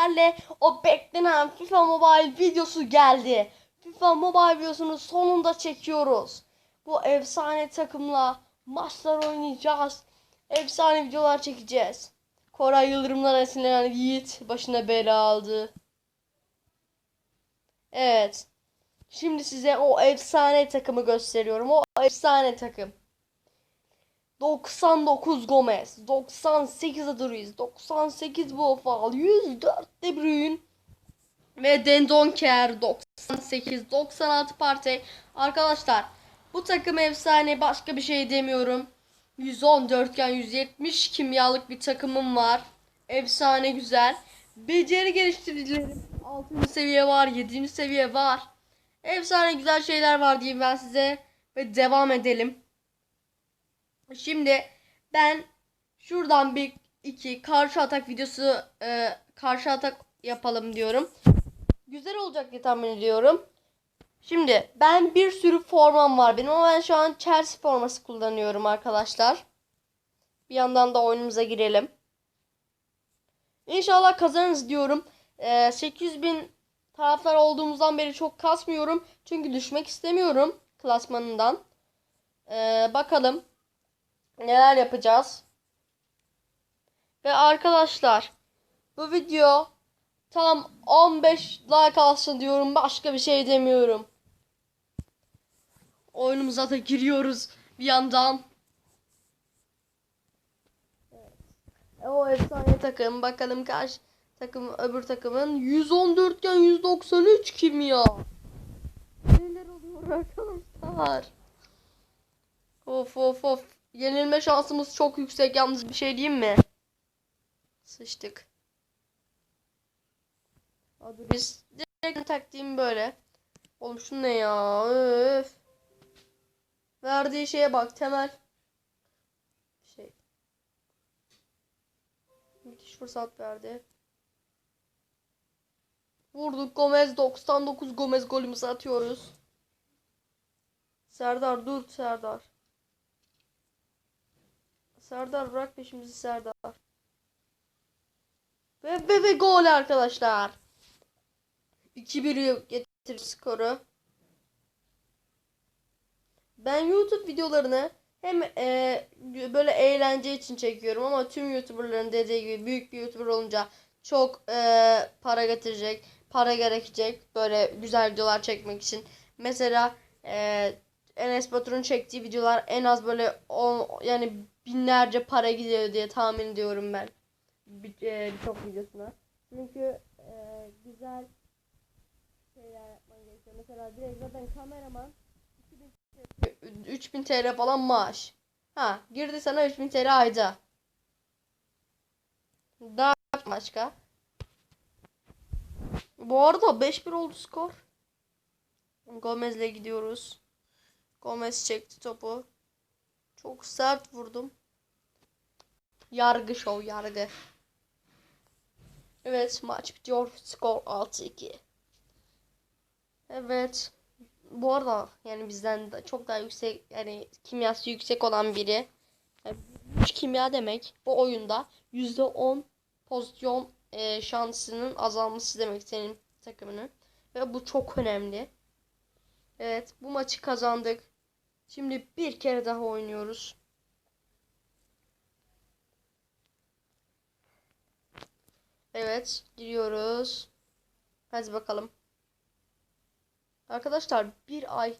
sizlerle o beklenen FIFA Mobile videosu geldi. FIFA Mobile videosunu sonunda çekiyoruz. Bu efsane takımla maçlar oynayacağız. Efsane videolar çekeceğiz. Koray Yıldırım'dan esinlenen Yiğit başına bela aldı. Evet. Şimdi size o efsane takımı gösteriyorum. O efsane takım. 99 Gomez, 98 Aduriz, 98 Bofal, 104 De Bruyne ve Dendonker 98, 96 Partey. Arkadaşlar bu takım efsane başka bir şey demiyorum. 110 dörtgen 170 kimyalık bir takımım var. Efsane güzel. Beceri geliştiricilerim 6. seviye var, 7. seviye var. Efsane güzel şeyler var diyeyim ben size ve devam edelim. Şimdi ben şuradan bir iki karşı atak videosu e, karşı atak yapalım diyorum. Güzel olacak diye tahmin ediyorum. Şimdi ben bir sürü formam var benim ama ben şu an Chelsea forması kullanıyorum arkadaşlar. Bir yandan da oyunumuza girelim. İnşallah kazanırız diyorum. E, 800 bin taraftar olduğumuzdan beri çok kasmıyorum. Çünkü düşmek istemiyorum klasmanından. E, bakalım neler yapacağız. Ve arkadaşlar bu video tam 15 like alsın diyorum. Başka bir şey demiyorum. Oyunumuza da giriyoruz bir yandan. Evet. O efsane takım. Bakalım karşı takım öbür takımın 114 iken 193 kim ya? Neler oluyor arkadaşlar? Of of of. Yenilme şansımız çok yüksek yalnız bir şey diyeyim mi? Sıçtık. Hadi biz direkt taktiğim böyle. Oğlum şu ne ya? Öf. Verdiği şeye bak temel. Şey. Müthiş fırsat verdi. Vurduk Gomez 99 Gomez golümüzü atıyoruz. Serdar dur Serdar. Serdar bırak peşimizi Serdar. Ve, ve, ve gol arkadaşlar. 2-1 getir skoru. Ben YouTube videolarını hem e, böyle eğlence için çekiyorum ama tüm YouTuber'ların dediği gibi büyük bir YouTuber olunca çok e, para getirecek, para gerekecek böyle güzel videolar çekmek için. Mesela e, Enes Batur'un çektiği videolar en az böyle on, yani binlerce para gidiyor diye tahmin ediyorum ben. Bir- e, Birçok videosuna. Çünkü e, güzel şeyler yapman gerekiyor. Mesela direkt zaten kameraman 2000 3000 TL falan maaş. Ha girdi sana 3000 TL ayda. Daha başka. Bu arada 5-1 oldu skor. Gomez'le gidiyoruz. Gomez çekti topu. Çok sert vurdum. Yargı şov yargı. Evet maç bitiyor. Skor 6-2. Evet. Bu arada yani bizden de çok daha yüksek yani kimyası yüksek olan biri. Yani kimya demek bu oyunda %10 pozisyon e, şansının azalması demek senin takımının. Ve bu çok önemli. Evet bu maçı kazandık. Şimdi bir kere daha oynuyoruz. Evet, giriyoruz. Hadi bakalım. Arkadaşlar bir ay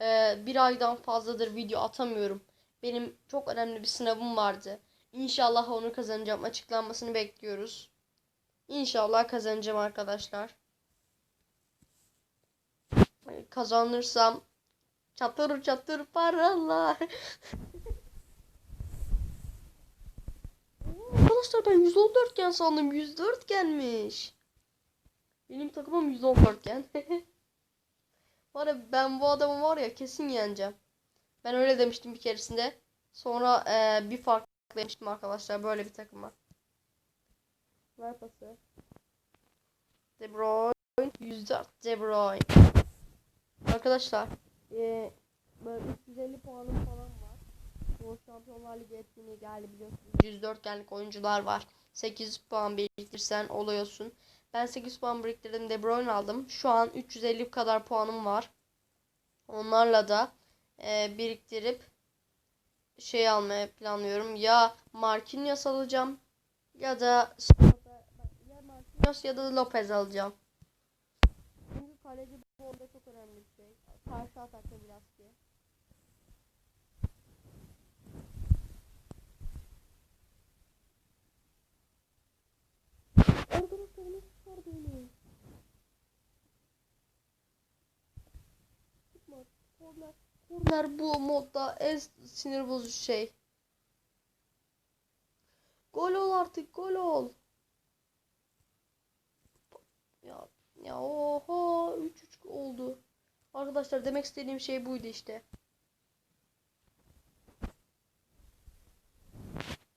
e, bir aydan fazladır video atamıyorum. Benim çok önemli bir sınavım vardı. İnşallah onu kazanacağım. Açıklanmasını bekliyoruz. İnşallah kazanacağım arkadaşlar. Kazanırsam çatır çatır paralar. Arkadaşlar ben 114 gen sandım. 104 genmiş. Benim takımım 114 gen. var ya ben bu adamı var ya kesin yeneceğim. Ben öyle demiştim bir keresinde. Sonra eee, bir farklı demiştim arkadaşlar böyle bir takıma. Ver pası. De Bruyne 104 De Bruyne. Arkadaşlar eee, böyle 350 puanım falan var. Bu Şampiyonlar Ligi etkinliği geldi biliyorsunuz. 104 genlik oyuncular var. 8 puan biriktirsen oluyorsun. Ben 8 puan biriktirdim. De Bruyne aldım. Şu an 350 kadar puanım var. Onlarla da e, biriktirip şey almaya planlıyorum. Ya Marquinhos alacağım ya da ya Marquinhos ya da Lopez alacağım. Çünkü kaleci bu orada çok önemli. Karşı atakta biraz ki. Arkadaşlarımız çıkar beni. Tutma. Korner. Korner bu modda en sinir bozucu şey. Gol ol artık gol ol. Ya ya oho 3-3 oldu. Arkadaşlar demek istediğim şey buydu işte.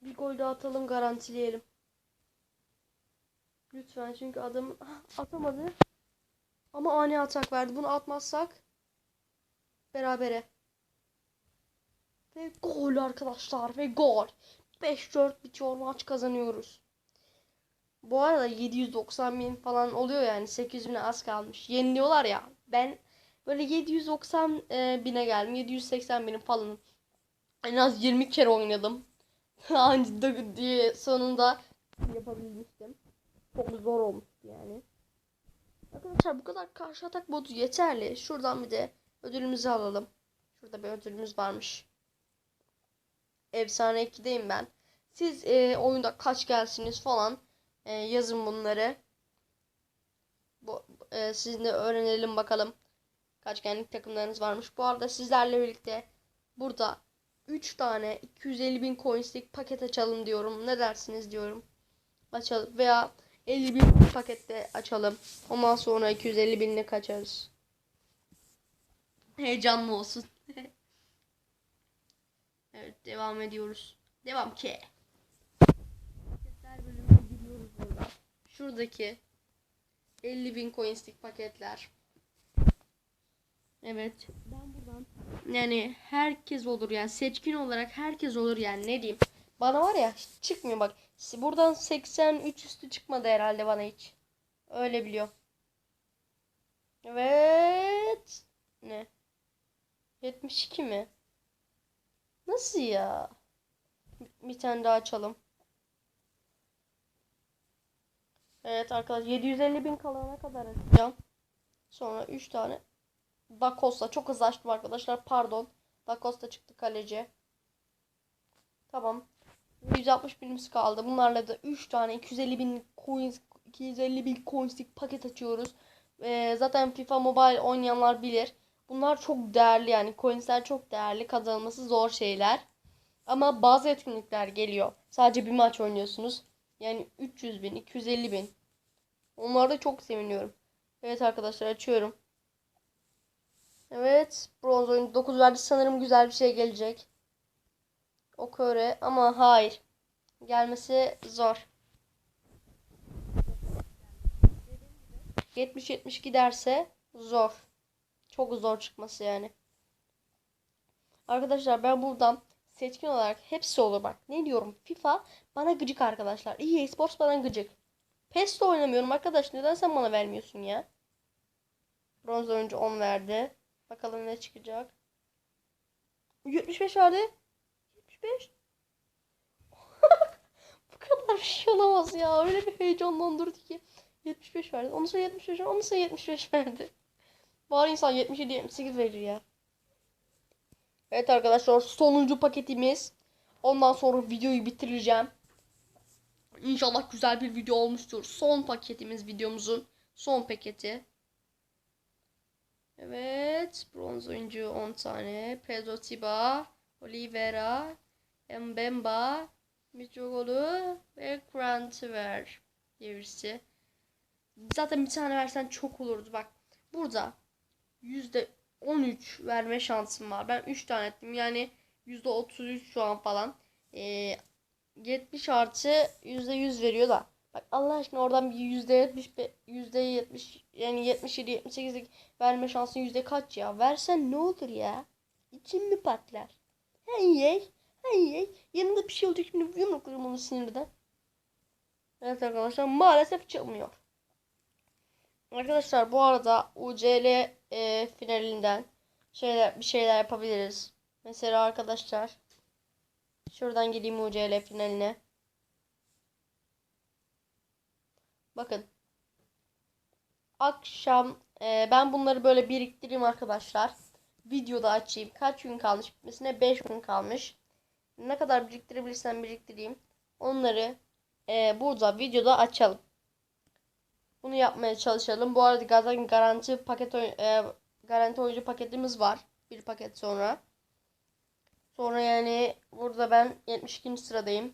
Bir gol daha atalım garantileyelim. Lütfen çünkü adam atamadı. Ama ani atak verdi. Bunu atmazsak berabere. Ve gol arkadaşlar ve gol. 5-4 bitiyor maç kazanıyoruz. Bu arada 790 bin falan oluyor yani 800 bine az kalmış. Yeniliyorlar ya. Ben böyle 790 e, bine geldim. 780 binin falan. En az 20 kere oynadım. Anca diye sonunda yapabilmiştim. Çok zor olmuştu yani. Arkadaşlar bu kadar karşı atak botu yeterli. Şuradan bir de ödülümüzü alalım. Şurada bir ödülümüz varmış. Efsane 2'deyim ben. Siz e, oyunda kaç gelsiniz falan e, yazın bunları. Bu, e, sizinle öğrenelim bakalım. Kaç genlik takımlarınız varmış. Bu arada sizlerle birlikte burada 3 tane 250 bin coinslik paket açalım diyorum. Ne dersiniz diyorum. Açalım veya 50 bin pakette açalım. Ondan sonra 250 binle kaçarız. Heyecanlı olsun. evet devam ediyoruz. Devam ki. Paketler bölümüne gidiyoruz burada. Şuradaki 50 bin coinslik paketler. Evet. Ben buradan yani herkes olur yani seçkin olarak herkes olur yani ne diyeyim. Bana var ya çıkmıyor bak. Buradan 83 üstü çıkmadı herhalde bana hiç. Öyle biliyorum. Evet. Ne? 72 mi? Nasıl ya? Bir- Bir tane daha açalım. Evet arkadaşlar 750 bin kalana kadar açacağım. Sonra 3 tane Da Costa. Çok hızlı açtım arkadaşlar. Pardon. Da Costa çıktı kaleci. Tamam. 160 binimiz kaldı. Bunlarla da 3 tane 250 bin coins 250 bin coinslik paket açıyoruz. Ee, zaten FIFA Mobile oynayanlar bilir. Bunlar çok değerli yani coinsler çok değerli. Kazanılması zor şeyler. Ama bazı etkinlikler geliyor. Sadece bir maç oynuyorsunuz. Yani 300 bin, 250 bin. Onlarda çok seviniyorum. Evet arkadaşlar açıyorum. Evet. Bronz oyuncu 9 verdi. Sanırım güzel bir şey gelecek. O köre ama hayır. Gelmesi zor. 70-70 giderse zor. Çok zor çıkması yani. Arkadaşlar ben buradan seçkin olarak hepsi olur bak. Ne diyorum? FIFA bana gıcık arkadaşlar. EA Sports bana gıcık. PES'te oynamıyorum arkadaş. Neden sen bana vermiyorsun ya? Bronz oyuncu 10 verdi. Bakalım ne çıkacak. 75 verdi. 75. Bu kadar bir şey olamaz ya. Öyle bir heyecanlandırdı ki. 75 verdi. Ondan sonra 75 verdi. Ondan sonra 75 verdi. Bari insan 77 78 verir ya. Evet arkadaşlar sonuncu paketimiz. Ondan sonra videoyu bitireceğim. İnşallah güzel bir video olmuştur. Son paketimiz videomuzun. Son paketi. Evet. Bronz oyuncu 10 tane. Pedro Tiba. Oliveira. Mbemba. Mitroglou ve Grantver diye birisi. Zaten bir tane versen çok olurdu. Bak burada yüzde 13 verme şansım var. Ben 3 tane ettim. Yani yüzde 33 şu an falan. Ee, 70 artı yüzde 100 veriyor da. Bak Allah aşkına oradan bir yüzde 70 yüzde 70 yani 77 78 verme şansın yüzde kaç ya? Versen ne olur ya? İçim mi patlar? Hey hey. Hey hey. Yanında bir şey olacak şimdi yumruklarım onu sinirden. Evet arkadaşlar maalesef çıkmıyor. Arkadaşlar bu arada UCL e, finalinden şeyler bir şeyler yapabiliriz. Mesela arkadaşlar şuradan gideyim UCL finaline. Bakın. Akşam e, ben bunları böyle biriktireyim arkadaşlar. Videoda açayım. Kaç gün kalmış bitmesine? 5 gün kalmış. Ne kadar biriktirebilirsem biriktireyim. Onları e, burada videoda açalım. Bunu yapmaya çalışalım. Bu arada zaten garanti paket e, garanti oyuncu paketimiz var. Bir paket sonra. Sonra yani burada ben 72. sıradayım.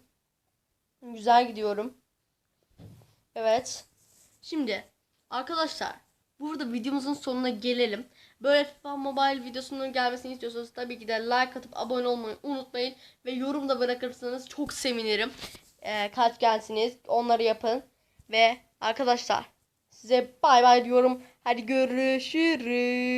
Güzel gidiyorum. Evet. Şimdi arkadaşlar burada videomuzun sonuna gelelim. Böyle FIFA Mobile videosunun gelmesini istiyorsanız tabii ki de like atıp abone olmayı unutmayın. Ve yorum da bırakırsanız çok sevinirim. Ee, kaç gelsiniz onları yapın. Ve arkadaşlar size bay bay diyorum. Hadi görüşürüz.